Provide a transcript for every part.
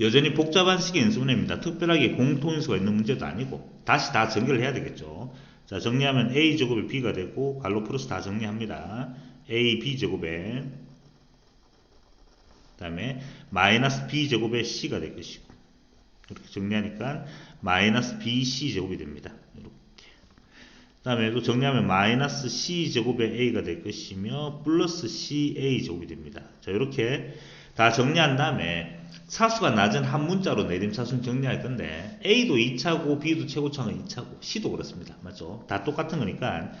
여전히 복잡한 식의 인수분해입니다. 특별하게 공통인수가 있는 문제도 아니고 다시 다 정리를 해야 되겠죠. 자 정리하면 a 제곱에 b가 되고 갈로 플러스 다 정리합니다. a b 제곱에 그 다음에 마이너스 b 제곱에 c가 될 것이고 이렇게 정리하니까 마이너스 bc 제곱이 됩니다. 이렇게. 그 다음에 또 정리하면 마이너스 c 제곱의 a가 될 것이며 플러스 ca 제곱이 됩니다. 자 이렇게 다 정리한 다음에 차수가 낮은 한 문자로 내림차수는 정리할 건데 a도 2차고 b도 최고차는 2차고 c도 그렇습니다. 맞죠? 다 똑같은 거니까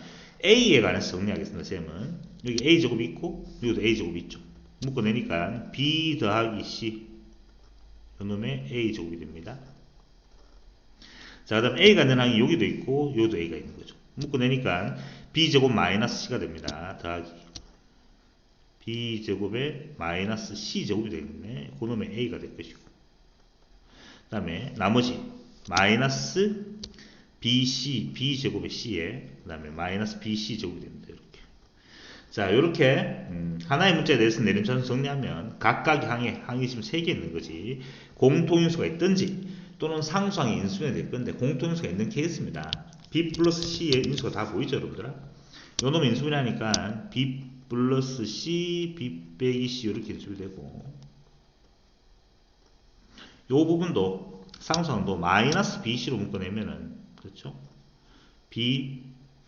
a에 관해서 정리하겠습니다. 쌤은 여기 a 제곱이 있고 여기도 a 제곱이 있죠. 묶어내니까 b 더하기 c 요놈의 a 제곱이 됩니다. 자, 그 다음 a가 있는 항이 여기도 있고 여기도 a가 있는 거죠. 묶어내니까 b 제곱 마이너스 c가 됩니다. 더하기 b 제곱에 마이너스 c 제곱이 되겠네. 그놈의 a가 될 것이고. 그 다음에 나머지 마이너스 bc b 제곱의 c에 그 다음에 마이너스 bc 제곱이 됩니다. 이렇게. 자, 이렇게 음, 하나의 문자에 대해서 내림차순 정리하면 각각 항에 항이 지금 세개 있는 거지. 공통인수가 있든지 또는 상수항이 인수분해 될 건데 공통인수가 있는 케이스입니다. b 플러스 c의 인수가 다 보이죠, 여러분들아? 요놈 인수분해 하니까 b 플러스 c, b 빼기 c 이렇게 인수분해 되고 요 부분도 상수항도 마이너스 bc로 묶어내면은 그렇죠? b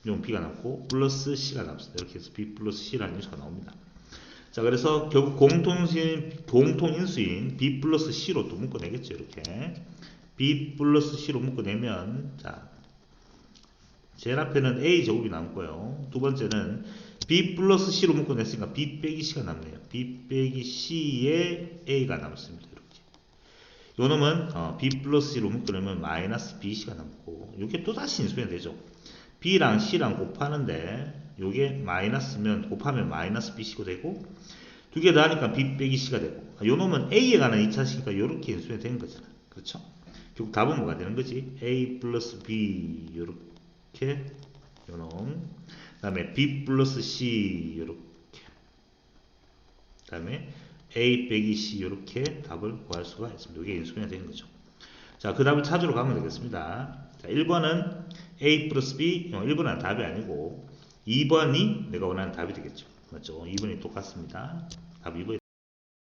용 b가 남고 플러스 c가 남습니다. 이렇게 해서 b 플러스 c라는 인수가 나옵니다. 자 그래서 결국 공통인 공통인수인 b 플러스 c로 또 묶어내겠죠. 이렇게 b 플러스 c로 묶어내면 자 제일 앞에는 a 제곱이 남고요. 두 번째는 b 플러스 c로 묶어냈으니까 b 빼기 c가 남네요. b 빼기 c에 a가 남습니다. 이렇게. 요 놈은 어, b 플러스 c로 묶어내면 마이너스 bc가 남고 이게 또 다시 인수분해 되죠. b랑 c랑 곱하는데 요게 마이너스면 곱하면 마이너스 bc가 되고 두개 더하니까 b 빼기 c가 되고 요 놈은 a에 관한 2차식이니까 요렇게 인수분해 되는 거잖아. 그렇죠? 결국 답은 뭐가 되는 거지? a 플러스 b 요렇게 요놈 그 다음에 b 플러스 c 요렇게 그 다음에 a 빼기 c 요렇게 답을 구할 수가 있습니다. 이게 인수분해 되는 거죠. 자, 그 답을 찾으러 가면 되겠습니다. 자, 1번은 a 플러스 b, 어, 1번은 답이 아니고 2번이 내가 원하는 답이 되겠죠. 맞죠? 2번이 똑같습니다. 답 2번이